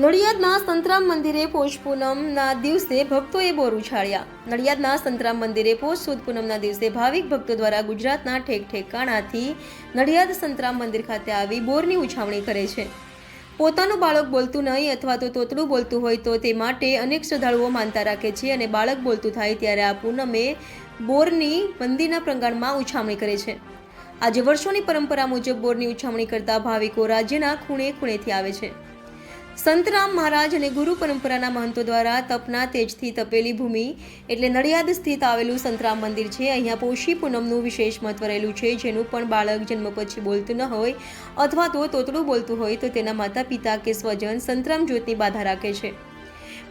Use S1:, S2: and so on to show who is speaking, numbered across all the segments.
S1: નડિયાદના સંતરામ મંદિરે પોષ પૂનમના દિવસે ભક્તોએ બોર ઉછાળ્યા. નડિયાદના સંતરામ મંદિરે પોષ સુદ પૂનમના દિવસે ભાવિક ભક્તો દ્વારા ગુજરાતના ઠેક ઠેકાણાથી નડિયાદ સંતરામ મંદિર ખાતે આવી બોરની ઉછાવણી કરે છે. પોતાનું બાળક બોલતું નહીં અથવા તો તોતડું બોલતું હોય તો તે માટે અનેક શ્રદ્ધાળુઓ માનતા રાખે છે અને બાળક બોલતું થાય ત્યારે આ પૂનમે બોરની મંદિરના પ્રંગણમાં ઉછામણી કરે છે. આજે વર્ષોની પરંપરા મુજબ બોરની ઉછામણી કરતા ભાવિકો રાજ્યના ખૂણે ખૂણેથી આવે છે. સંતરામ મહારાજ અને ગુરુ પરંપરાના મહંતો દ્વારા તપના તેજથી તપેલી ભૂમિ એટલે નડિયાદ સ્થિત આવેલું સંતરામ મંદિર છે. અહીંયા પોષી પૂનમનું વિશેષ મહત્વ રહેલું છે. જેનું પણ બાળક જન્મ પછી બોલતું ન હોય અથવા તો તોતડું બોલતું હોય તો તેના માતા પિતા કે સ્વજન સંતરામ જ્યોતની બાધા રાખે છે.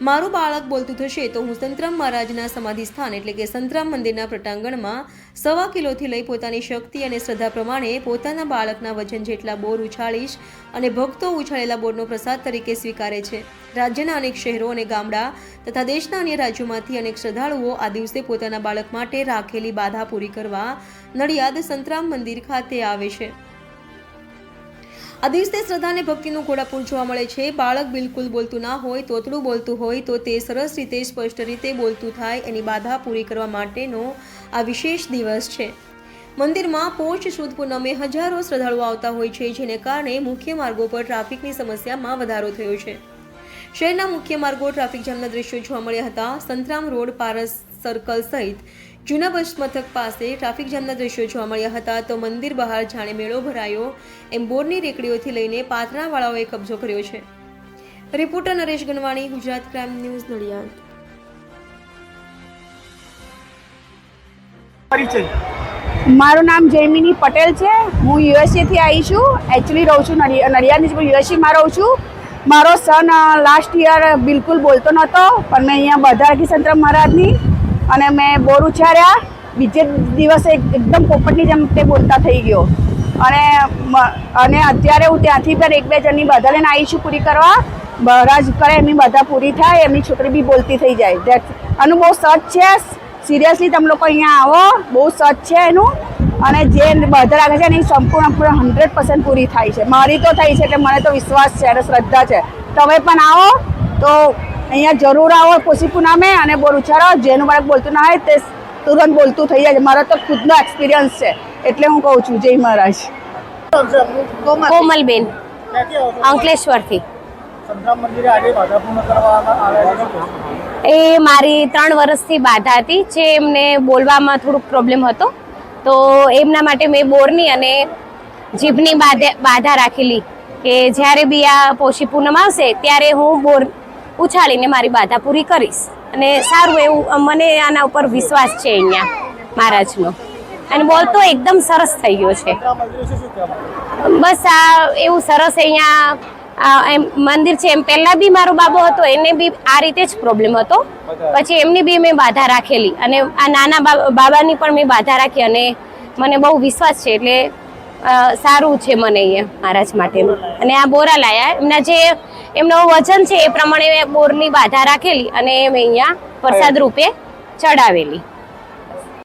S1: મારું બાળક બોલતું થશે તો હું સંતરામ મહારાજના સમાધિ સ્થાન એટલે કે સંતરામ મંદિરના પ્રટાંગણમાં સવા કિલોથી લઈ પોતાની શક્તિ અને શ્રદ્ધા પ્રમાણે પોતાના બાળકના વજન જેટલા બોર ઉછાળીશ અને ભક્તો ઉછાળેલા બોરનો પ્રસાદ તરીકે સ્વીકારે છે. રાજ્યના અનેક શહેરો અને ગામડા તથા દેશના અન્ય રાજ્યોમાંથી અનેક શ્રદ્ધાળુઓ આ દિવસે પોતાના બાળક માટે રાખેલી બાધા પૂરી કરવા નડિયાદ સંતરામ મંદિર ખાતે આવે છે. આ દિવસે શ્રદ્ધા અને ભક્તિનું ઘોડાપૂર જોવા મળે છે. બાળક બિલકુલ બોલતું ના હોય, તોતડું બોલતું હોય, તો તે સરસ રીતે, સ્પષ્ટ રીતે બોલતું થાય. એની બાધા પૂરી કરવા માટેનો આ વિશેષ દિવસ છે. મંદિરમાં પોષ, સુદ, પૂનમે હજારો શ્રદ્ધાળુઓ આવતા હોય છે, જેને કારણે મુખ્ય માર્ગો પર ટ્રાફિકની સમસ્યામાં વધારો થયો છે. શહેરના મુખ્ય માર્ગો ટ્રાફિક જામના દ્રશ્યો જોવા મળ્યા હતા. સંતરામ રોડ, પારસ સર્કલ સહિત જૂના બસ મથક પાસે ટ્રાફિક જામના દ્રશ્યો જોવા મળ્યા હતા. તો મંદિર બહાર જાણે મેળો ભરાયો એમ બોરની રેકડીઓથી લઈને પાથરાવાળાઓએ કબજો કર્યો છે. Reporter Naresh Ganwani, Gujarat crime news, Nadiad.
S2: મારું નામ જૈમિની પટેલ છે. હું યુએસએથી આવી છું. એકચ્યુઅલી રહું છું નડિયા- નડિયાદની જ યુએસસીમાં રહું છું. મારો સન લાસ્ટ યર બિલકુલ બોલતો નહોતો પણ મેં અહીંયા બધા રાખી સંતરામ મહારાજની અને મેં બોર ઉછાર્યા બીજે દિવસે એકદમ પોપટની જેમ તે બોલતા થઈ ગયો. અને અને અત્યારે હું ત્યાંથી પણ એક બે જણની બધા લઈને આવી છું પૂરી કરવા. મહારાજ કરે, એમની બધા પૂરી થાય, એમની છોકરી બી બોલતી થઈ જાય. That's- આનું બહુ સચ છે. સિરિયસલી તમે લોકો અહીંયા આવો. બહુ સચ છે એનું. અને જે બધા રાખે છે એની સંપૂર્ણ હંડ્રેડ પર્સન્ટ પૂરી થાય છે. મારી તો થઈ છે, એટલે મને તો વિશ્વાસ છે અને શ્રદ્ધા છે. તમે પણ આવો, તો અહીંયા જરૂર આવો પોસી નામે અને બોલ ઉછાળો. જેનું બાળક બોલતું ના હોય તે તુરંત બોલતું થઈ જાય. મારા તો ખુદનો એક્સપિરિયન્સ છે. એટલે હું કહું છું જય મહારાજ.
S3: કોમલબેન? અંકલેશ્વરથી? એ મારી ત્રણ વર્ષથી બાધા હતી જે એમને બોલવામાં થોડુંક પ્રોબ્લેમ હતો. તો એમના માટે મેં બોરની અને જીભની બાધા બાધા રાખેલી કે જ્યારે બી આ પોષી પૂનમ આવશે ત્યારે હું બોર ઉછાળીને મારી બાધા પૂરી કરીશ. અને સારું એવું મને આના ઉપર વિશ્વાસ છે અહીંયા, મહારાજનો. અને બોલ તો એકદમ સરસ થઈ ગયો છે? બસ આ એવું સરસ અહીંયા એમ, મંદિર છે. એમ, પહેલાં બી મારો બાબો હતો, એને બી આ રીતે જ પ્રોબ્લેમ હતો. પછી એમની બી મેં બાધા રાખેલી. અને આ નાના બાબાની પણ મેં બાધા રાખી અને મને બહુ વિશ્વાસ છે. એટલે સારું છે મને અહીંયા, મહારાજ માટેનું. અને આ બોરા લાયા. એમના જે એમનો વજન છે એ પ્રમાણે બોરની બાધા રાખેલી અને મેં અહીંયા પ્રસાદ રૂપે ચડાવેલી.